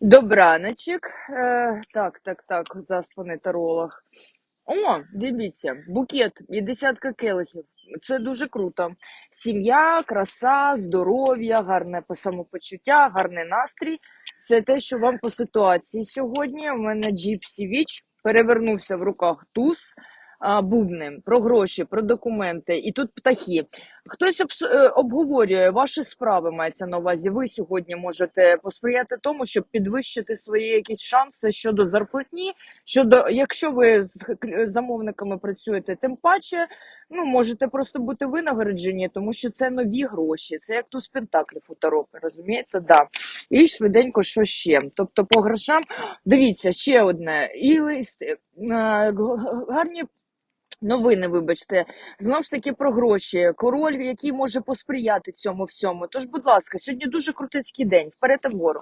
Добраночок. Е, так, так, так, заспаний таролог. О, дивіться, букет і десятка келихів. Це дуже круто. Сім'я, краса, здоров'я, гарне самопочуття, гарний настрій. Це те, що вам по ситуації сьогодні. У мене Gypsy Witch перевернувся в руках туз, бубни, про гроші, про документи. І тут птахи. Хтось е, обговорює ваші справи, мається на увазі. Ви сьогодні можете посприяти тому, щоб підвищити свої якісь шанси щодо зарплатні. Щодо, якщо ви з замовниками працюєте, тим паче, ну можете просто бути винагороджені, тому що це нові гроші. Це як туз пентаклів у Таропи, розумієте? Да. І швиденько, що ще. Тобто, по грошам, дивіться, ще одне. І лист, е, гарні Новини, вибачте, знов ж таки про гроші. Король, який може посприяти цьому всьому. Тож, будь ласка, сьогодні дуже крутецький день. Вперед і вгору.